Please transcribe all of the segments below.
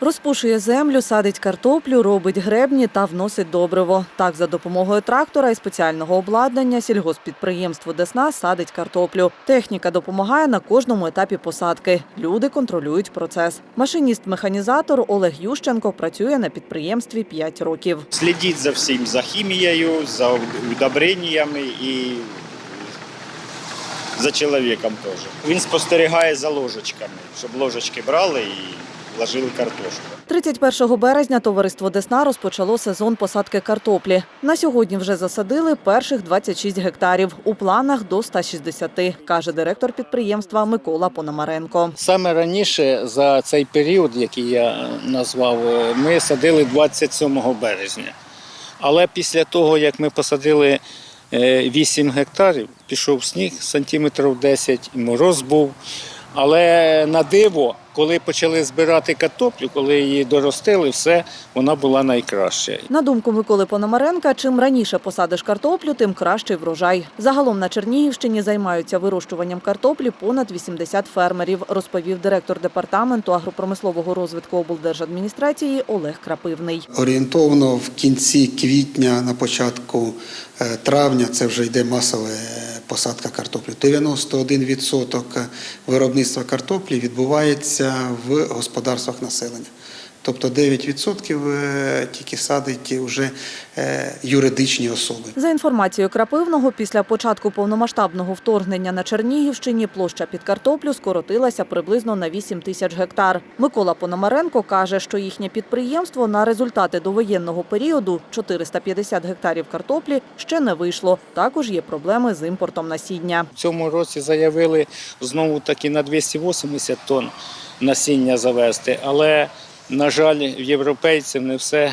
Розпушує землю, садить картоплю, робить гребні та вносить добриво. Так, за допомогою трактора і спеціального обладнання сільгоспідприємство Десна садить картоплю. Техніка допомагає на кожному етапі посадки. Люди контролюють процес. Машиніст-механізатор Олег Ющенко працює на підприємстві 5 років. Слідіть за всім, за хімією, за удобреннями і за чоловіком теж. Він спостерігає за ложечками, щоб ложечки брали і ложили картошку. 31 березня товариство Десна розпочало сезон посадки картоплі. На сьогодні вже засадили перших 26 гектарів. У планах до 160, каже директор підприємства Микола Пономаренко. Саме раніше за цей період, який я назвав, е, ми садили 27 березня. Але після того, як ми посадили е, 8 гектарів, пішов сніг сантиметрів 10, мороз був. Але на диво, коли почали збирати картоплю, коли її доростили, все, вона була найкраща. На думку Миколи Пономаренка, чим раніше посадиш картоплю, тим кращий врожай. Загалом на Чернігівщині займаються вирощуванням картоплі понад 80 фермерів, розповів директор департаменту агропромислового розвитку облдержадміністрації Олег Крапивний. Орієнтовно в кінці квітня, на початку е, травня, це вже йде масова е, посадка картоплі. 91% виробництва картоплі відбувається в господарствах населення. Тобто 9% е, тільки садить вже е, юридичні особи. За інформацією Крапивного, після початку повномасштабного вторгнення на Чернігівщині площа під картоплю скоротилася приблизно на 8 тисяч гектар. Микола Пономаренко каже, що їхнє підприємство на результати довоєнного періоду 450 гектарів картоплі ще не вийшло. Також є проблеми з імпортом насіння. В цьому році заявили знову таки на 280 тонн насіння завести, але на жаль, в європейців не все е,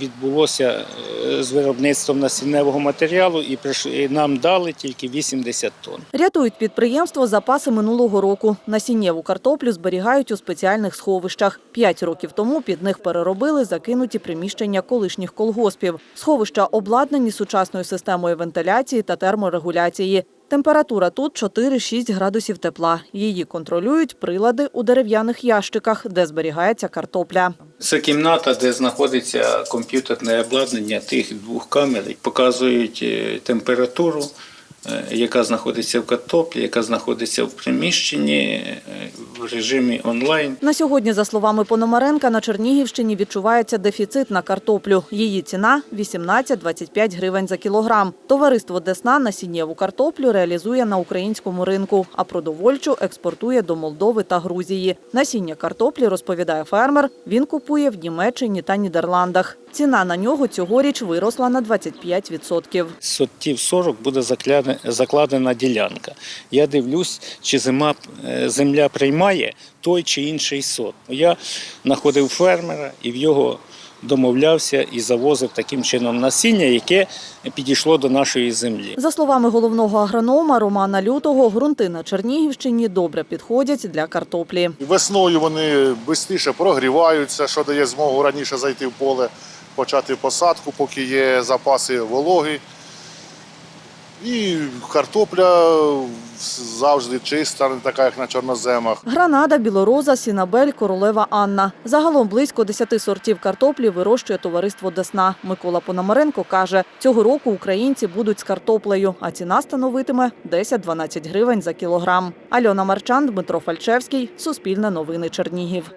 відбулося е, з виробництвом насінневого матеріалу, і нам дали тільки 80 тонн. Рятують підприємство запаси минулого року. Насіннєву картоплю зберігають у спеціальних сховищах. П'ять років тому під них переробили закинуті приміщення колишніх колгоспів. Сховища обладнані сучасною системою вентиляції та терморегуляції. Температура тут 4-6 градусів тепла. Її контролюють прилади у дерев'яних ящиках, де зберігається картопля. Це кімната, де знаходиться комп'ютерне обладнання тих двох камер, показують е, температуру, е, яка знаходиться в картоплі, яка знаходиться в приміщенні е, в режимі онлайн. На сьогодні, за словами Пономаренка, на Чернігівщині відчувається дефіцит на картоплю. Її ціна 18-25 гривень за кілограм. Товариство Десна насіннєву картоплю реалізує на українському ринку, а продовольчу експортує до Молдови та Грузії. Насіння картоплі, розповідає фермер, він купує в Німеччині та Нідерландах. Ціна на нього цьогоріч виросла на 25%. Сотів 40 буде закляне- закладена ділянка. Я дивлюсь, чи зима, е, земля приймає той чи інший сорт. Я знаходив фермера і в його домовлявся і завозив таким чином насіння, яке підійшло до нашої землі. За словами головного агронома Романа Лютого, ґрунти на Чернігівщині добре підходять для картоплі. Весною вони швидше прогріваються, що дає змогу раніше зайти в поле, почати посадку, поки є запаси вологи. І картопля завжди чиста, не така, як на чорноземах. Гранада, білороза, сінабель, королева Анна. Загалом близько 10 сортів картоплі вирощує товариство Десна. Микола Пономаренко каже, цього року українці будуть з картоплею, а ціна становитиме 10-12 гривень за кілограм. Альона Марчан, Дмитро Фальчевський, Суспільне новини Чернігів.